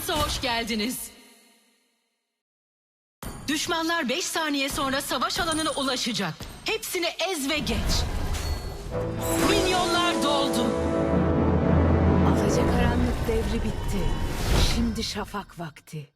Radiance'a hoş geldiniz. Düşmanlar 5 saniye sonra savaş alanına ulaşacak. Hepsini ez ve geç. Milyonlar doldu. Alacakaranlık devri bitti. Şimdi şafak vakti.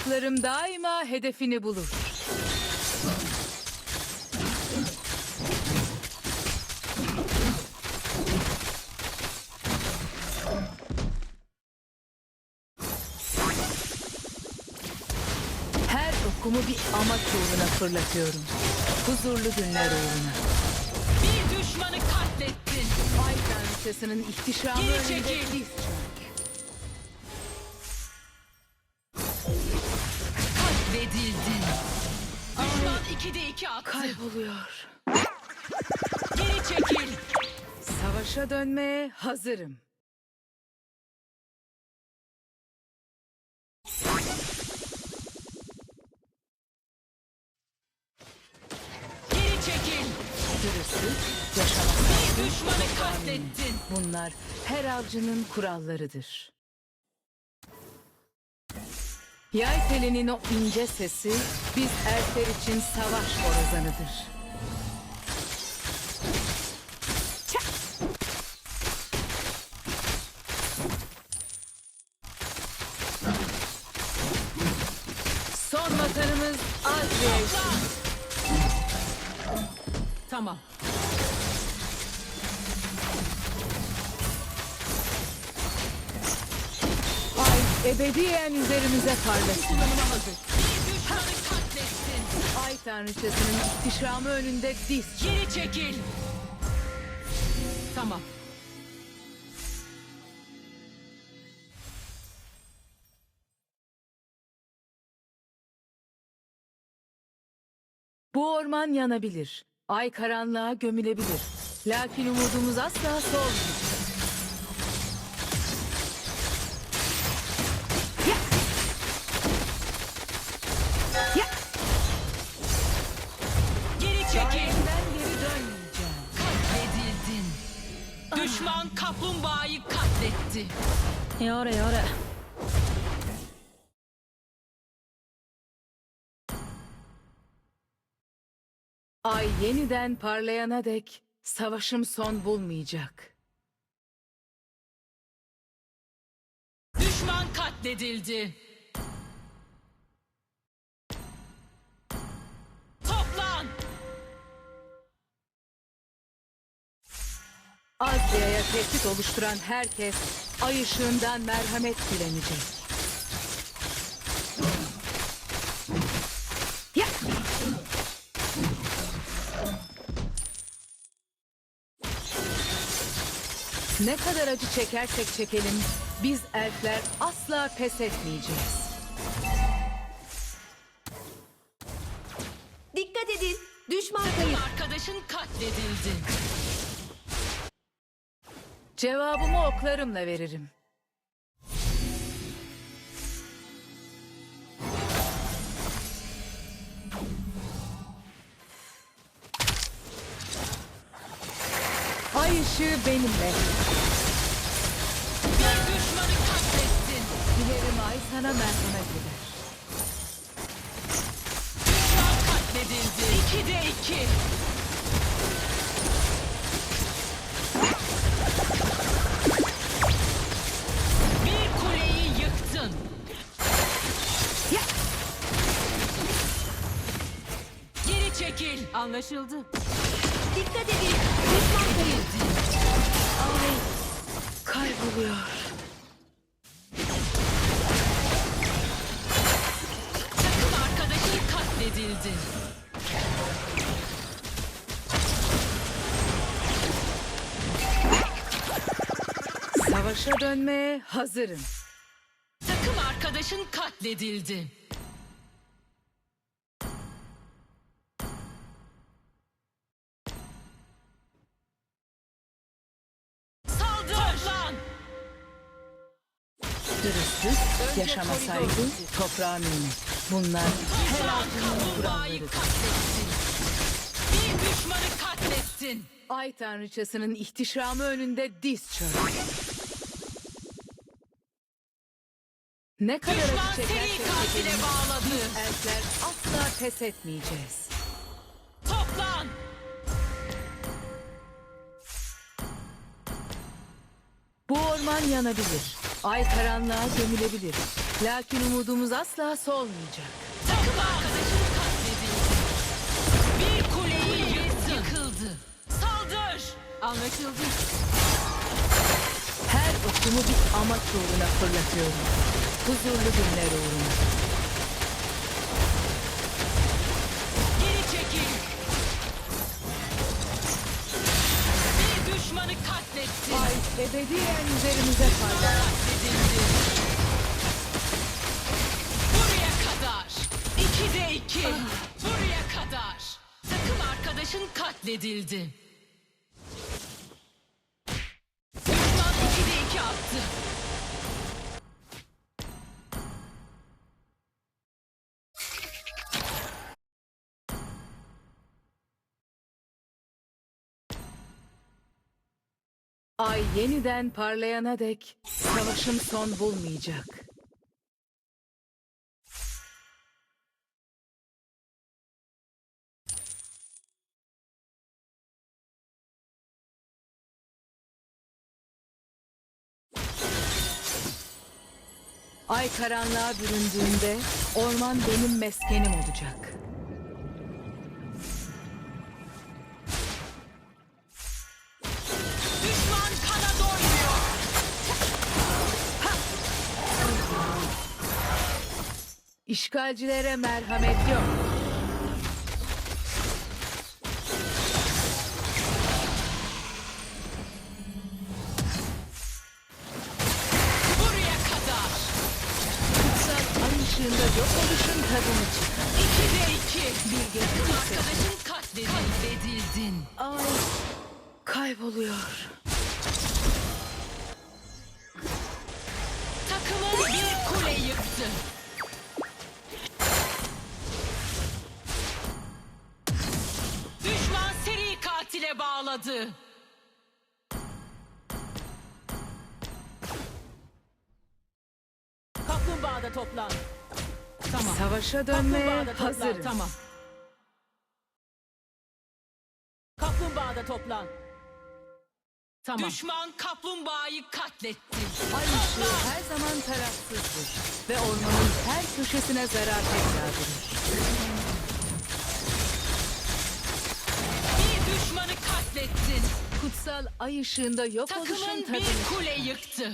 Oklarım daima hedefini bulur. Her okumu bir amaç uğruna fırlatıyorum. Huzurlu günler uğruna. Bir düşmanı katlettin. Ay tanrıçasının ihtişamı Geri önünde çekil. 2'de 2 attı. Kayboluyor. Geri çekil. Savaşa dönmeye hazırım. Geri çekil. Dürüstlük, yaşamak. Bir düşmanı katlettin. Bunlar her avcının kurallarıdır. Yay telinin o ince sesi biz erkekler için savaş borazanıdır. Son vatanımız Azriye. Tamam. Ebediyen üzerimize parlasın. Ay tanrıçasının ihtişamı önünde diz. Geri çekil. Tamam. Bu orman yanabilir. Ay karanlığa gömülebilir. Lakin umudumuz asla solmayacak. Düşman kaplumbağayı katletti. Yore yore. Ay yeniden parlayana dek savaşım son bulmayacak. Düşman katledildi. Azya'ya tehdit oluşturan herkes ay ışığından merhamet dilenecek. Ya! Ne kadar acı çekersek çekelim, biz elfler asla pes etmeyeceğiz. Dikkat edin. Düşman kayıp. Arkadaşın katledildi. Cevabımı oklarımla veririm. Ay ışığı benimle. Bir düşmanı katlettin. Dilerim ay sana merhamet eder. Düşman katledildi. İkide iki. Anlaşıldı. Dikkat edin. Düşman kayıp. Ay kayboluyor. Takım arkadaşın katledildi. Savaşa dönmeye hazırım. Takım arkadaşın katledildi. Önce yaşama saygı, toprağa minnet. Bunlar her altının katletsin. Bir düşmanı katletsin. Ay tanrıçasının ihtişamı önünde diz çök. Ne kadar Düşman acı seri çekersek katile çekelim, bağladı. elfler asla pes etmeyeceğiz. Orman yanabilir. Ay karanlığa gömülebilir. Lakin umudumuz asla solmayacak. Takım arkadaşın katledildi. Bir kuleyi yıktı. yıkıldı. Saldır. Anlaşıldı. Her okumu bir amaç uğruna fırlatıyorum. Huzurlu günler uğruna. Ebediyen üzerimize parlar. Buraya kadar. İkide iki. Buraya kadar. Takım arkadaşın katledildi. Düşman ikide iki attı. Ay yeniden parlayana dek savaşım son bulmayacak. Ay karanlığa büründüğünde orman benim meskenim olacak. İşgalcilere merhamet yok. Buraya kadar. Kutsal ay ışığında yok oluşun tadını çıkar. İki. Bir Takım gece arkadaşın katledildi. Katledildin. Ay kayboluyor. Bağladı. Kaplumbağada toplan. Tamam. Savaşa dönmeye Kaplumbağada toplan. Tamam. Kaplumbağada toplan. Tamam. Düşman kaplumbağayı katletti. Ay ışığı her zaman tarafsızdır ve ormanın her köşesine zarar tekrardır. Ay ışığında yok oluşun Takımın tadını bir kule yıktı.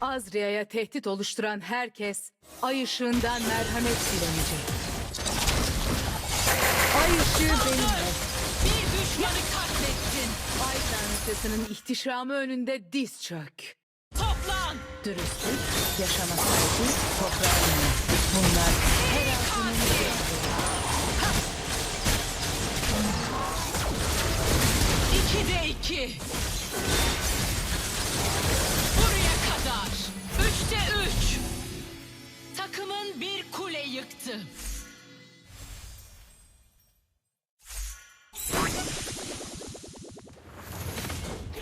Azria'ya tehdit oluşturan herkes ay ışığından merhamet dilenecek. Ay ışığı benimle. Bir düşmanı katlettin. Ay tanrıçasının ihtişamı önünde diz çök. Toplan. Dürüstlük, yaşama saygı, toprağa minnet. Bunlar her altının iki. Buraya kadar. Üçte üç. Takımın bir kule yıktı.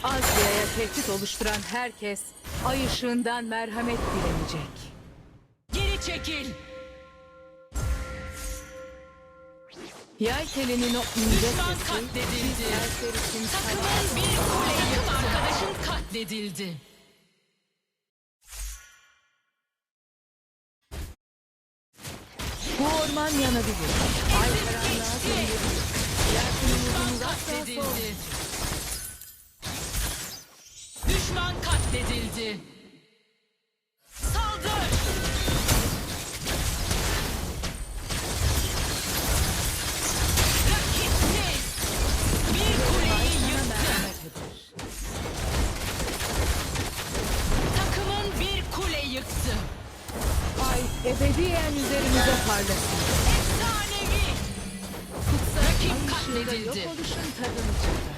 Azria'ya tehdit oluşturan herkes ay ışığından merhamet dilenecek. Geri çekil. Yay telinin o ince Düşman sesi katledildi. Takımın bir kule yıktı. arkadaşın katledildi. Bu orman yanabilir. Ay karanlığa gömülebilir. Lakin umudumuz asla Katledildi. solmayacak. Düşman katledildi. Ebediyen üzerimize parlasın. Efsanevi. Kutsal Rakip ışığında yok katledildi. oluşun tadını çıkar.